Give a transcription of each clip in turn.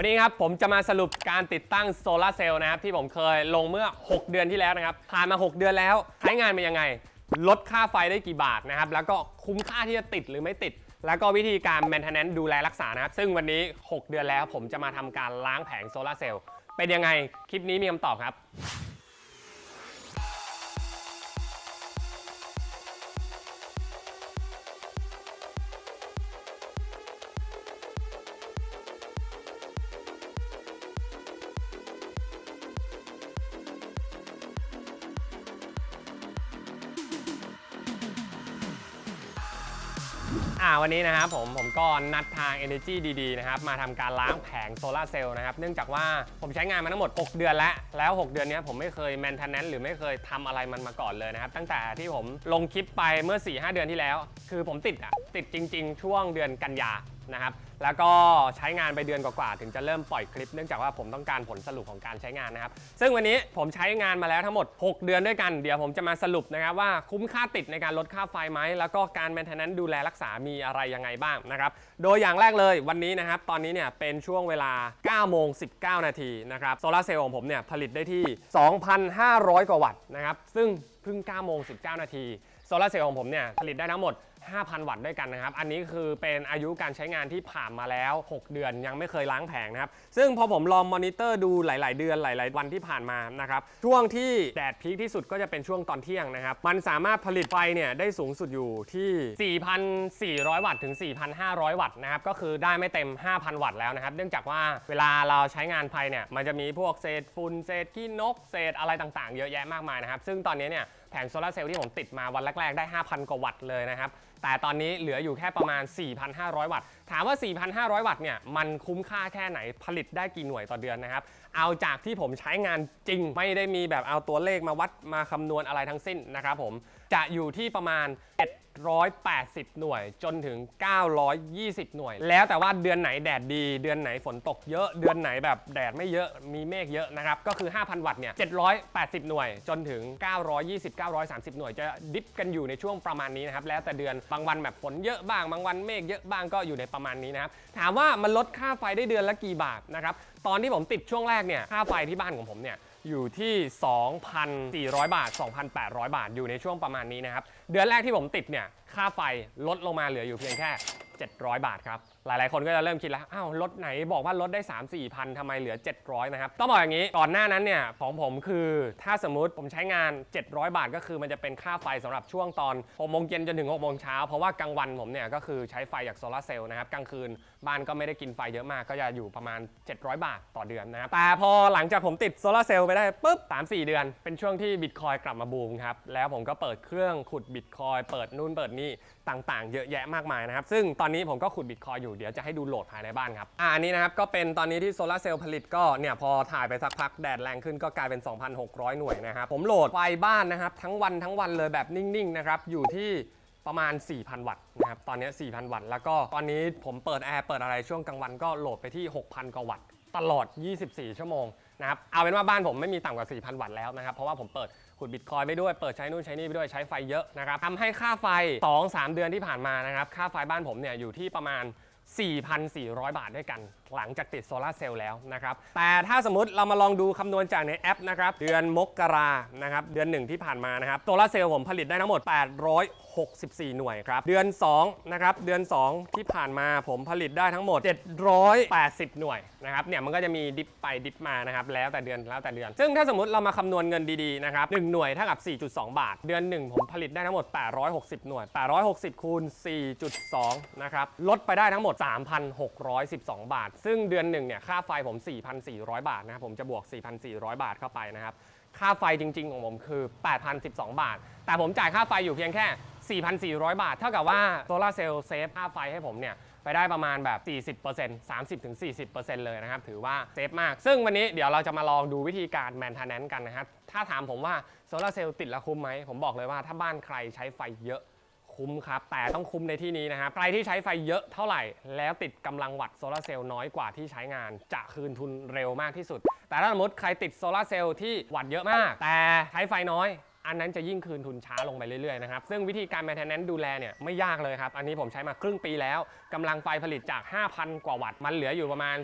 วันนี้ครับผมจะมาสรุปการติดตั้งโซลาเซลล์นะครับที่ผมเคยลงเมื่อ 6 เดือนที่แล้วนะครับผ่านมา 6 เดือนแล้วใช้งานเป็นยังไง ลดค่าไฟได้กี่บาทนะครับแล้วก็คุ้มค่าที่จะติดหรือไม่ติด แล้วก็วิธีการ maintenance ดูแลรักษานะครับซึ่งวันนี้ 6 เดือนแล้วผมจะมาทำการล้างแผงโซลาเซลล์เป็นยังไงคลิปนี้มีคำตอบครับ อ่าวันนี้นะครับผมผมก็นัดทาง Energy ดีๆนะครับมาทำการล้างแผงโซลาร์เซลล์นะครับเนื่องจากว่าผมใช้งานมาทั้งหมด 6 เดือนแล้ว แล้ว 6 เดือนเนี้ยผมไม่เคย maintenance หรือไม่เคยทำอะไรมันมาก่อนเลยนะครับตั้งแต่ที่ผมลงคลิปไปเมื่อ 4-5 เดือนที่แล้ว คือผมติดอะติดจริง ๆ ช่วงเดือนกันยา นะครับ แล้วก็ใช้งานไปเดือนกว่าๆถึงจะเริ่มปล่อยคลิป เนื่องจากว่าผมต้องการผลสรุปของการใช้งานนะครับ ซึ่งวันนี้ผมใช้งานมาแล้วทั้งหมด 6 เดือนด้วยกัน เดี๋ยวผมจะมาสรุปนะครับว่าคุ้มค่าติดในการลดค่าไฟไหม แล้วก็การ maintenance ดูแลรักษามีอะไรยังไงบ้างนะครับ โดยอย่างแรกเลยวันนี้นะครับ ตอนนี้เนี่ยเป็นช่วงเวลา9โมง19 นาทีนะครับ โซลาเซลล์ของผมเนี่ยผลิตได้ที่ 2,500 กว่าวัตต์นะครับ ซึ่งเพิ่ง9โมง19 นาทีโซลาเซลล์ของผมเนี่ยผลิตได้ทั้งหมด 5,000 วัตต์ด้วยกันนะครับ อันนี้คือเป็นอายุการใช้งานที่ผ่านมาแล้ว 6 เดือนยังไม่เคยล้างแผงนะครับ ซึ่งพอผมลองมอนิเตอร์ดูหลาย ๆ เดือนหลาย ๆ วันที่ผ่านมานะครับ ช่วงที่แดดพีคที่สุดก็จะเป็นช่วงตอนเที่ยงนะครับ มันสามารถผลิตไฟเนี่ยได้สูงสุดอยู่ที่ 4,400 วัตต์ถึง 4,500 วัตต์นะครับ ก็คือได้ไม่เต็ม 5,000 วัตต์แล้วนะครับ เนื่องจากว่าเวลาเราใช้งานไฟเนี่ย มันจะมีพวกเศษฝุ่นเศษขี้นกเศษอะไรต่าง ๆ เยอะแยะมากมายนะครับ ซึ่งตอนนี้เนี่ย แผงโซลาร์เซลล์ที่ผมติดมาวันแรก ๆ ได้ 5,000 กว่าวัตต์เลยนะครับ แต่ตอนนี้เหลืออยู่แค่ประมาณ 4,500 วัตต์ ถามว่า 4,500 วัตต์เนี่ย มันคุ้มค่าแค่ไหน ผลิตได้กี่หน่วยต่อเดือนนะครับ เอาจากที่ผมใช้งานจริง ไม่ได้มีแบบเอาตัวเลขมาวัดมาคำนวณอะไรทั้งสิ้นนะครับผม จะอยู่ที่ประมาณ 780 หน่วย จนถึง 920 หน่วย แล้วแต่ว่าเดือนไหนแดดดี เดือนไหนฝนตกเยอะ เดือนไหนแบบแดดไม่เยอะ มีเมฆเยอะนะครับ ก็คือ 5,000 วัตต์เนี่ย 780 หน่วย จนถึง 920 930 หน่วย จะดิฟกันอยู่ในช่วงประมาณนี้นะครับ แล้วแต่เดือน บางวันแบบฝนเยอะบ้าง บางวันเมฆเยอะบ้าง ก็อยู่ในประมาณนี้นะครับ ถามว่ามันลดค่าไฟได้เดือนละกี่บาทนะครับ ตอนที่ผมติดช่วงแรกเนี่ย ค่าไฟที่บ้านของผมเนี่ย อยู่ที่ 2,400 บาท 2,800 บาทอยู่ในช่วงประมาณนี้นะครับ เดือนแรกที่ผมติดเนี่ย ค่าไฟลดลงมาเหลืออยู่เพียงแค่ 700 บาทครับหลายๆ คนก็จะเริ่มคิดแล้ว อ้าวลดไหนบอกว่าลดได้ 3 4พันทำไมเหลือ 700 นะครับ ต้องบอกอย่างนี้ ก่อนหน้านั้นเนี่ย ของผมคือ ถ้าสมมติผมใช้งาน 700 บาทก็คือมันจะเป็นค่าไฟสำหรับช่วงตอน6โมงเย็นจนถึง6โมงเช้า เพราะว่ากลางวันผมเนี่ย ก็คือใช้ไฟจากโซลาเซลล์นะครับ กลางคืนบ้านก็ไม่ได้กินไฟเยอะมาก ก็จะอยู่ประมาณ 700 บาทต่อเดือนนะครับ แต่พอหลังจากผมติดโซลาเซลล์ไปได้ปุ๊บ3-4 เดือน เป็นช่วงที่บิตคอยกลับมาบูมครับ แล้วผมก็เปิดเครื่องขุดบิตคอยเปิดนู่นเปิดนี่ต่างๆ เยอะแยะมากมายนะครับ ซึ่งตอนนี้ผมก็ขุดบิตคอยอยู่เดี๋ยวจะให้ดูโหลดภายในบ้านครับอ่าอันนี้นะครับก็เป็นตอนนี้ที่โซลาร์เซลล์ผลิตก็เนี่ยพอถ่ายไปสักพักแดดแรงขึ้นก็กลายเป็น 2,600 หน่วยนะครับผมโหลดไฟบ้านนะครับทั้งวันทั้งวันเลยแบบนิ่งๆนะครับอยู่ที่ประมาณ 4,000 วัตต์นะครับ ตอนนี้ 4,000 วัตต์ แล้วก็ตอนนี้ผมเปิดแอร์ เปิดอะไรช่วงกลางวันก็โหลดไปที่ 6,000 กว่าวัตต์ ตลอด 24 ชั่วโมงนะครับ เอาเป็นว่าบ้านผมไม่มีต่ำกว่า 4,000 วัตต์แล้วนะครับ เพราะว่าผมเปิดขุดบิตคอยไปด้วย เปิดใช้นู่นใช้นี่ไปด้วย ใช้ไฟเยอะนะครับทำให้ค่าไฟ 2-3 เดือนที่ผ่านมานะครับ ค่าไฟบ้านผมเนี่ยอยู่ที่ประมาณ 4,400 บาทด้วยกัน หลังจากติดโซลาร์เซลล์แล้วนะครับ แต่ถ้าสมมติเรามาลองดูคำนวณจากในแอปนะครับ เดือนมกรานะครับ เดือนหนึ่งที่ผ่านมานะครับ โซลาร์เซลล์ผมผลิตได้ทั้งหมด 864 หน่วยครับ เดือน2นะครับ เดือน 2 ที่ผ่านมาผมผลิตได้ทั้งหมด 780 หน่วยนะครับ เนี่ยมันก็จะมีดิฟไปดิฟมานะครับ แล้วแต่เดือนแล้วแต่เดือน ซึ่งถ้าสมมติเรามาคำนวณเงินดีๆนะครับ1หน่วยเท่ากับ 4.2 บาท เดือน 1 ผมผลิตได้ทั้งหมด 860 หน่วย 860คูณ4.2นะครับ ลดไปได้ทั้งหมด 3,612 บาทซึ่งเดือนหนึ่งเนี่ยค่าไฟผม 4,400 บาทนะครับผมจะบวก 4,400 บาทเข้าไปนะครับค่าไฟจริง ๆ ของผมคือ 8,012 บาท แต่ผมจ่ายค่าไฟอยู่เพียงแค่ 4,400 บาท เท่ากับว่าโซลาเซลล์เซฟค่าไฟให้ผมเนี่ยไปได้ประมาณแบบ 40% 30-40%เลยนะครับ ถือว่าเซฟมาก ซึ่งวันนี้เดี๋ยวเราจะมาลองดูวิธีการ maintenance กันนะครับ ถ้าถามผมว่าโซลาเซลล์ติดแล้วคุ้มไหม ผมบอกเลยว่าถ้าบ้านใครใช้ไฟเยอะ คุ้มครับ แต่ต้องคุ้มในที่นี้นะครับใครที่ใช้ไฟเยอะเท่าไหร่ แล้วติดกำลังวัตต์โซลาร์เซลล์น้อยกว่าที่ใช้งาน จะคืนทุนเร็วมากที่สุด แต่ถ้าสมมติใครติดโซลาร์เซลล์ที่วัตต์เยอะมาก แต่ใช้ไฟน้อย อันนั้นจะยิ่งคืนทุนช้าลงไปเรื่อยๆนะครับซึ่งวิธีการ maintenance ดูแลเนี่ยไม่ยากเลยครับ อันนี้ผมใช้มาครึ่งปีแล้วกำลังไฟผลิตจาก 5,000 กว่าวัตต์ มันเหลืออยู่ประมาณ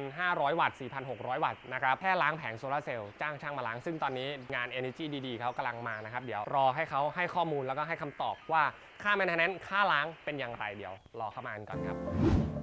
4,500 วัตต์ 4,600 วัตต์นะครับแค่ล้างแผงโซลาร์เซลล์จ้างช่างมาล้าง ซึ่งตอนนี้งาน Energy ดีๆเขากำลังมานะครับ เดี๋ยวรอให้เขาให้ข้อมูลแล้วก็ให้คำตอบว่าค่า maintenance ค่าล้างเป็นอย่างไรเดี๋ยวรอเข้ามากันก่อนครับ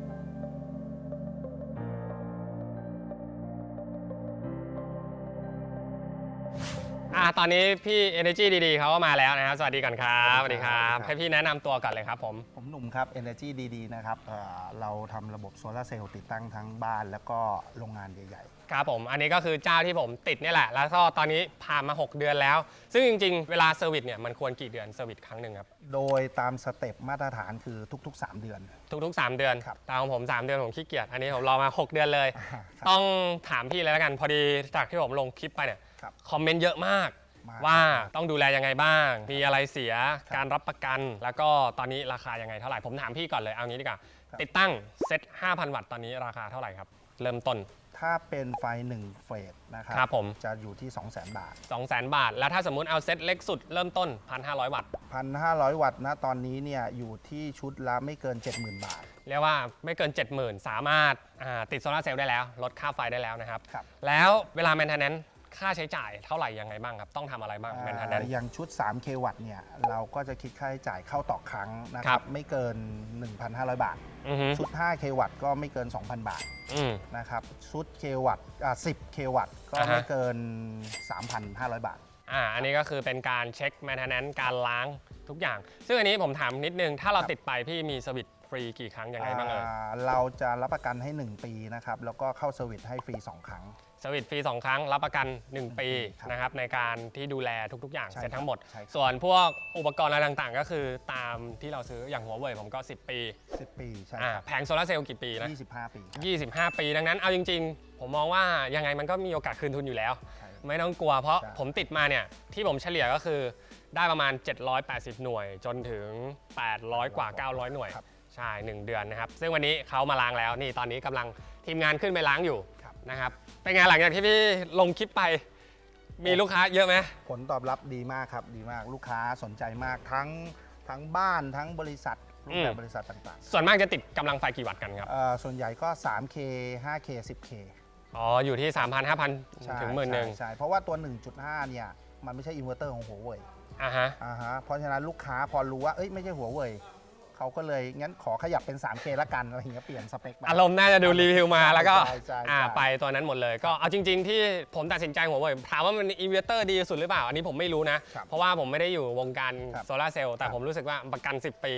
ตอนนี้พี่ Energy ดีๆเขาก็มาแล้วนะครับ สวัสดีก่อนครับสวัสดีครับให้พี่แนะนำตัวก่อนเลยครับผม ผมหนุ่มครับ Energy ดีๆนะครับเอ่อเราทำระบบโซลาร์เซลล์ติดตั้งทั้งบ้านแล้วก็โรงงานใหญ่ครับผม อันนี้ก็คือเจ้าที่ผมติดเนี่ยแหละ แล้วก็ตอนนี้ผ่านมา 6 เดือนแล้ว ซึ่งจริงๆ เวลาเซอร์วิสเนี่ยมันควรกี่เดือนเซอร์วิสครั้งหนึ่งครับ ๆ โดยตามสเต็ปมาตรฐานคือทุก ๆ 3 เดือน ทุกๆ 3 เดือนครับ ตามของผม 3 เดือนผมขี้เกียจ อันนี้ผมรอมา 6 เดือนเลย ครับ ต้องถามพี่เลยแล้วกัน พอดีจากที่ผมลงคลิปไปเนี่ย ครับ คอมเมนต์เยอะมาก มากว่าต้องดูแลยังไงบ้าง มีอะไรเสียครับการรับประกัน แล้วก็ตอนนี้ราคายังไงเท่าไหร่ ผมถามพี่ก่อนเลยเอางี้ดีกว่า ครับ ติดตั้งเซ็ต5,000 วัตต์ตอนนี้ราคาเท่าไหร่ครับ เริ่มต้น ถ้าเป็นไฟ 1 เฟสนะครับครับผม จะอยู่ที่ 200,000 บาท 200,000 บาท แล้วถ้าสมมุติเอาเซ็ตเล็กสุดเริ่มต้น 1,500 วัตต์ 1,500 วัตต์นะตอนนี้เนี่ยอยู่ที่ชุดละไม่เกิน 70,000 บาท เรียกว่าไม่เกิน 70,000 สามารถอ่าติดโซลาร์เซลล์ได้แล้ว ลดค่าไฟได้แล้วนะครับ ครับ แล้วเวลา maintenance ค่าใช้จ่ายเท่าไหร่ยังไงบ้างครับ ต้องทำอะไรบ้าง maintenance อ่าอย่างชุด 3K วัตต์เนี่ย เราก็จะคิดค่าใช้จ่ายเข้าต่อครั้งนะคครัรับ บ ไม่เกิน 1,500 บาทอือฮึชุด 5K วัตต์ก็ไม่เกิน 2,000 บาทอืมนะครับชุด K วัตต์อ่า10 K วัตต์ก็อ่าฮะ ไม่เกิน 3,500 บาท อ่าอันนี้ก็คือเป็นการเช็ค maintenance การล้างทุกอย่าง ซึ่งอันนี้ผมถามนิดนึง ถ้าเราครับติดไปพี่มีสวิตช์ฟรีกี่ครั้งยังไงบ้างเอ่ย อ่าเราจะรับประกันให้ 1 ปีนะครับ แล้วก็เข้าเซอร์วิสให้ฟรี 2 ครั้ง สวิตช์ฟรี2 ครั้งรับประกัน 1 ปีครับนะครับในการที่ดูแลทุกๆ อย่างใช่เสร็จทั้งหมดใช่ครับ ส่วนพวกอุปกรณ์อะไรต่างๆ ก็คือตามที่เราซื้ออย่างหัวเว่ยผมก็ 10 ปี10 ปีใช่อ่าครับแผงโซลาร์เซลล์กี่ปีนะ 25 ปีครับ25 ปีดังนั้นเอาจริง ๆ ผมมองว่ายังไงมันก็มีโอกาสคืนทุนอยู่แล้ว ใช่ ไม่ต้องกลัวเพราะใช่ ผมติดมาเนี่ยที่ผมเฉลี่ยก็คือได้ประมาณ 780 หน่วย จนถึง 800 กว่า 900 หน่วย ครับ ใช่ 1 เดือนนะครับ ซึ่งวันนี้เขามาล้างแล้วนี่ตอนนี้กำลังทีมงานขึ้นไปล้างอยู่ครับ นะครับเป็นไงหลังจากที่พี่ลงคลิปไป มีลูกค้าเยอะไหมผลตอบรับดีมากครับ ดีมากลูกค้าสนใจมากทั้งทั้งบ้านทั้งบริษัทรูปแบบบริษัทต่างส่วนมากจะติดกำลังไฟกี่วัตต์กันครับ ๆเอ่อส่วนใหญ่ก็ 3K 5K 10K อ๋อ อยู่ที่ 3,000 5,000ใช่ถึงหมื่นหนึ่งใช่ใช่เพราะว่าตัว 1.5 เนี่ย มันไม่ใช่อินเวอร์เตอร์ของหัวเว่ยอ่าฮะ อ่าฮะเพราะฉะนั้นลูกค้าพอรู้ว่าเอ้ยไม่ใช่หัวเว่ย เขาก็เลยงั้นขอขยับเป็น 3K ละกันอะไรอย่างเงี้ยเปลี่ยนสเปคไป อารมณ์น่าจะดูรีวิวมาแล้วก็ใช่ใช่ใช่ อ่าไปตัวนั้นหมดเลย ก็เอาจริง ๆ ที่ผมตัดสินใจหัวเว่ยถามว่ามันอินเวอร์เตอร์ดีสุดหรือเปล่า อันนี้ผมไม่รู้นะ ครับเพราะว่าผมไม่ได้อยู่วงการครับโซลาร์เซลล์แต่ครับ ผมรู้สึกว่าประกัน 10 ปี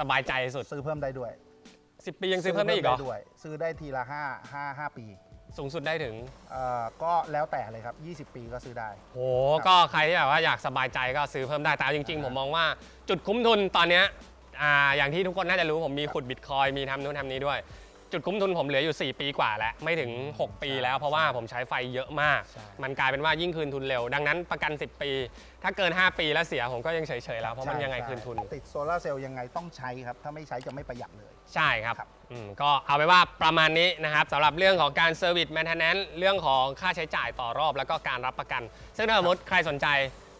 สบายใจสุด ซื้อเพิ่มได้ด้วย10 ปียังซื้อเพิ่มได้อีกเหรอ ด้วย ซื้อได้ทีละ5 5 5 ปีสูงสุดได้ถึงเอ่อก็แล้วแต่เลยครับ 20 ปีก็ซื้อได้ โหก็ใครที่แบบว่าอยากสบายใจก็ซื้อเพิ่มได้แต่เอาจริง ๆ ผมมองว่าจุดคุ้มทุนตอนเนี้ย อ่าอย่างที่ทุกคนน่าจะรู้ผมมีขุดบิตคอยมีทำนู้นทำนี้ด้วย จุดคุ้มทุนผมเหลืออยู่ 4 ปีกว่าแล้ว ไม่ถึง 6 ปีแล้วเพราะว่าผมใช้ไฟเยอะมาก ใช่ มันกลายเป็นว่ายิ่งคืนทุนเร็ว ดังนั้นประกัน 10 ปี ถ้าเกิน 5 ปีแล้วเสียผมก็ยังเฉยๆแล้วเพราะมันใช่ยังไงใช่คืนทุน ติดโซลาร์เซลล์ยังไงต้องใช้ครับ ถ้าไม่ใช้จะไม่ประหยัดเลย ใช่ครับครับ อืมก็เอาไปนว่าประมาณนี้นะครับสำหรับเรื่องของการเซอร์วิสแมนเทนแนนซ์เรื่องของค่าใช้จ่ายต่อรอบ แล้วก็การรับประกัน ซึ่งถ้าสมมติใครสนใจ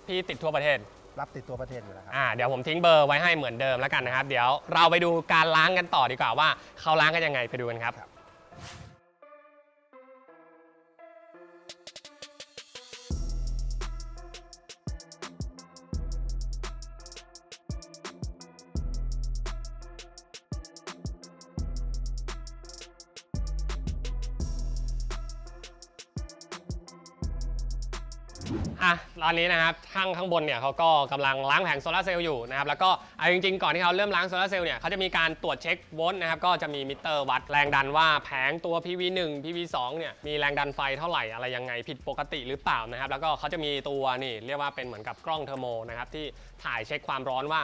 พี่ติดทั่วประเทศ รับติดตัวประเทศอยู่แล้วครับ อ่าเดี๋ยวผมทิ้งเบอร์ไว้ให้เหมือนเดิมแล้วกันนะครับ เดี๋ยวเราไปดูการล้างกันต่อดีกว่าว่าเขาล้างกันยังไงไปดูกันครับ อะตอนนี้นะครับช่างข้างบนเนี่ยเขาก็กำลังล้างแผงโซลาร์เซลล์อยู่นะครับแล้วก็เอาจริงๆ ก่อนที่เขาเริ่มล้างโซลาร์เซลล์เนี่ยเขาจะมีการตรวจเช็คโวลต์นะครับก็จะมีมิเตอร์วัดแรงดันว่าแผงตัว PV1 PV2 เนี่ยมีแรงดันไฟเท่าไหร่อะไรยังไงผิดปกติหรือเปล่านะครับแล้วก็เขาจะมีตัวนี่เรียกว่าเป็นเหมือนกับกล้องเทอร์โมนะครับที่ถ่ายเช็คความร้อนว่า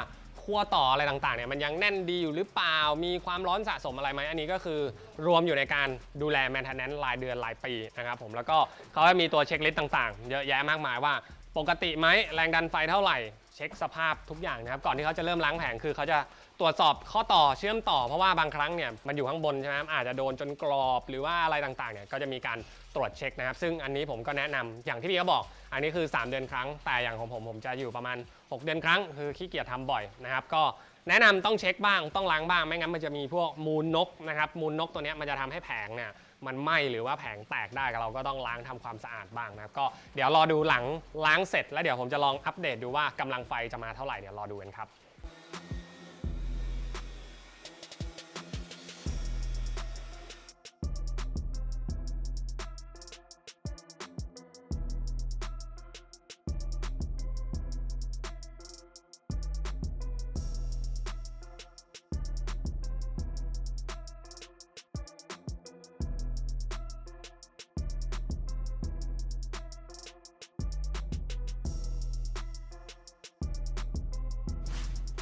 ขั้วต่ออะไรต่างๆเนี่ยมันยังแน่นดีอยู่หรือเปล่า มีความร้อนสะสมอะไรไหมอันนี้ก็คือรวมอยู่ในการดูแลแมนเทนแนนซ์รายเดือนรายปีนะครับผมแล้วก็เขาจะมีตัวเช็คลิสต์ต่างๆ เยอะแยะมากมายว่า ปกติไหมแรงดันไฟเท่าไหร่ เช็คสภาพทุกอย่างนะครับ ก่อนที่เขาจะเริ่มล้างแผงคือเขาจะตรวจสอบข้อต่อเชื่อมต่อเพราะว่าบางครั้งเนี่ยมันอยู่ข้างบนใช่ไหมอาจจะโดนจนกรอบหรือว่าอะไรต่างๆเนี่ยก็จะมีการตรวจเช็คนะครับ ซึ่งอันนี้ผมก็แนะนำอย่างที่พี่เขาบอก อันนี้คือ 3 เดือนครั้ง แต่อย่างของผมผมจะอยู่ประมาณ 6 เดือนครั้ง คือขี้เกียจทำบ่อยนะครับ ก็แนะนำต้องเช็คบ้างต้องล้างบ้างไม่งั้นมันจะมีพวกมูลนกนะครับมูลนกตัวเนี้ยมันจะทำให้แผงเนี่ย มันไหม้หรือว่าแผงแตกได้เราก็ต้องล้างทำความสะอาดบ้างนะครับก็เดี๋ยวรอดูหลังล้างเสร็จ แล้วเดี๋ยวผมจะลองอัปเดตดูว่ากำลังไฟจะมาเท่าไหร่เดี๋ยวรอดูกันครับ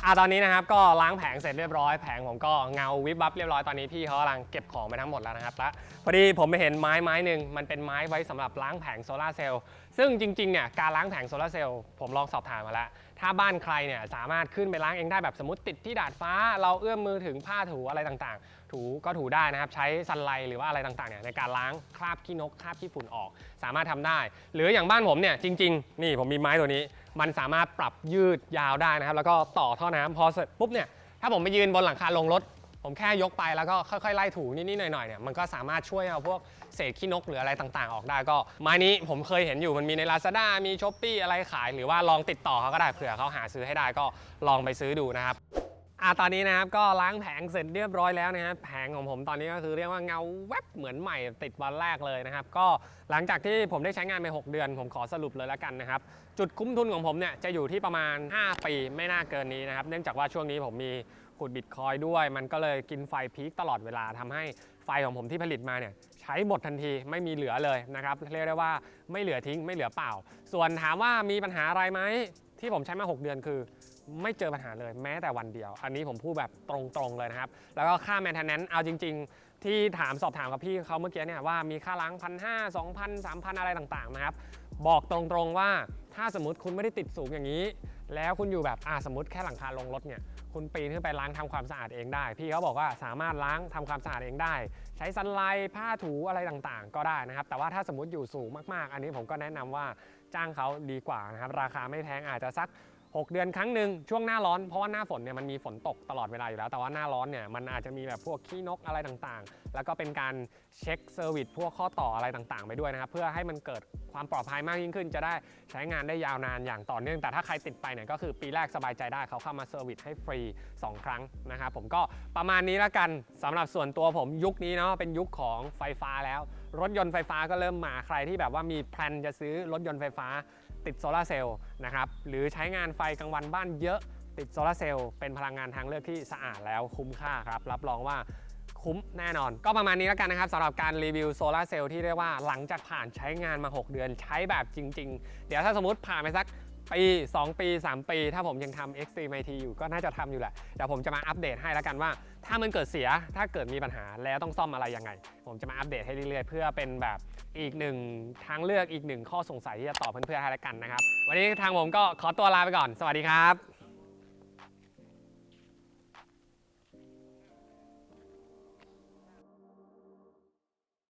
อะตอนนี้นะครับก็ล้างแผงเสร็จเรียบร้อยแผงผมก็เงาวิบวับเรียบร้อยตอนนี้พี่เขากำลังเก็บของไปทั้งหมดแล้วนะครับและพอดีผมไปเห็นไม้ไม้หนึ่งมันเป็นไม้ไว้สำหรับล้างแผงโซลาร์เซลล์ซึ่งจริงๆเนี่ยการล้างแผงโซลาร์เซลล์ผมลองสอบถามมาแล้ว ถ้าบ้านใครเนี่ยสามารถขึ้นไปล้างเองได้แบบสมมติติดที่ดาดฟ้า เราเอื้อมมือถึงผ้าถูอะไรต่างๆ ถูก็ถูได้นะครับ ใช้ซันไลหรือว่าอะไรต่างๆเนี่ยในการล้างคราบขี้นกคราบขี้ฝุ่นออก สามารถทำได้ หรืออย่างบ้านผมเนี่ยจริง ๆ นี่ผมมีไม้ตัวนี้ มันสามารถปรับยืดยาวได้นะครับ แล้วก็ต่อท่อน้ำพอเสร็จปุ๊บเนี่ยถ้าผมไปยืนบนหลังคาลงรถ ผมแค่ยกไปแล้วก็ค่อยๆไล่ถูนิดๆหน่อยๆเนี่ยมันก็สามารถช่วยเอาพวกเศษขี้นกหรืออะไรต่างๆ ออกได้ก็ไม้นี้ผมเคยเห็นอยู่มันมีใน Lazada มี s h อ p e e อะไรขาย หรือว่าลองติดต่อเขาก็ได้เผื่อเขาหาซื้อให้ได้ก็ลองไปซื้อดูนะครับอะตอนนี้นะครับก็ล้างแผงเสร็จเรียบร้อยแล้วนะครับแผงของผมตอนนี้ก็คือเรียกว่าเงาแวบเหมือนใหม่ติดวันแรกเลยนะครับ ก็หลังจากที่ผมได้ใช้งานไป 6 เดือน ผมขอสรุปเลยแล้วกันนะครับ จุดคุ้มทุนของผมเนี่ยจะอยู่ที่ประมาณ 5 ปีไม่น่าเกินนี้นะครับ เนื่องจากว่าช่วงนี้ผมมี ขุดบิตคอยด้วย มันก็เลยกินไฟพีคตลอดเวลาทำให้ไฟของผมที่ผลิตมาเนี่ยใช้หมดทันทีไม่มีเหลือเลยนะครับเรียกได้ว่าไม่เหลือทิ้งไม่เหลือเปล่า ส่วนถามว่ามีปัญหาอะไรไหมที่ผมใช้มา 6 เดือนคือไม่เจอปัญหาเลยแม้แต่วันเดียว อันนี้ผมพูดแบบตรงๆเลยนะครับ แล้วก็ค่า maintenance เอาจริง ๆ ที่ถามสอบถามกับพี่เขาเมื่อกี้เนี่ยว่ามีค่าล้างพันห้าสองพันสามพันอะไรต่างๆนะครับ บอกตรงๆว่าถ้าสมมติคุณไม่ได้ติดสูงอย่างนี้ แล้วคุณอยู่แบบอ่าสมมติแค่หลังคาลงรถเนี่ย คุณปีนขึ้นไปล้างทำความสะอาดเองได้ พี่เขาบอกว่าสามารถล้างทำความสะอาดเองได้ ใช้สันไลท์ผ้าถูอะไรต่างๆ ก็ได้นะครับ แต่ว่าถ้าสมมติอยู่สูงมากๆ อันนี้ผมก็แนะนำว่าจ้างเขาดีกว่านะครับ ราคาไม่แพงอาจจะสัก 6 เดือนครั้งหนึ่งช่วงหน้าร้อนเพราะว่าหน้าฝนเนี่ยมันมีฝนตกตลอดเวลาอยู่แล้วแต่ว่าหน้าร้อนเนี่ยมันอาจจะมีแบบพวกขี้นกอะไรต่างๆ แล้วก็เป็นการเช็คเซอร์วิสพวกข้อต่ออะไรต่างๆ ไปด้วยนะครับเพื่อให้มันเกิดความปลอดภัยมากยิ่งขึ้น จะได้ใช้งานได้ยาวนานอย่างต่อเนื่องแต่ถ้าใครติดไปเนี่ยก็คือปีแรกสบายใจได้เขาเข้ามาเซอร์วิสให้ฟรี 2 ครั้งนะครับผมก็ประมาณนี้ละกันสำหรับส่วนตัวผมยุคนี้เนาะเป็นยุคของไฟฟ้าแล้ว รถยนต์ไฟฟ้าก็เริ่มมาใครที่แบบว่ามีแพลนจะซื้อรถยนต์ไฟฟ้า ติดโซลาร์เซลล์นะครับหรือใช้งานไฟกลางวันบ้านเยอะติดโซลาร์เซลล์เป็นพลังงานทางเลือกที่สะอาดแล้วคุ้มค่าครับ รับรองว่าคุ้มแน่นอน ก็ประมาณนี้แล้วกันนะครับสำหรับการรีวิวโซลาร์เซลล์ที่เรียกว่าหลังจากผ่านใช้งานมา 6 เดือนใช้แบบจริง ๆ เดี๋ยวถ้าสมมติผ่านไปสัก ปี2 ปี 3 ปี ถ้าผมยังทำ Extreme IT อยู่ก็น่าจะทำอยู่แหละเดี๋ยวผมจะมาอัปเดตให้แล้วกันว่า ถ้ามันเกิดเสียถ้าเกิดมีปัญหาแล้วต้องซ่อมอะไรยังไง ผมจะมาอัปเดตให้เรื่อยๆ เพื่อเป็นแบบอีกหนึ่งทางเลือกอีกหนึ่งข้อสงสัยที่จะตอบเพื่อนๆให้แล้วกันนะครับ วันนี้ทางผมก็ขอตัวลาไปก่อน สวัสดีครับ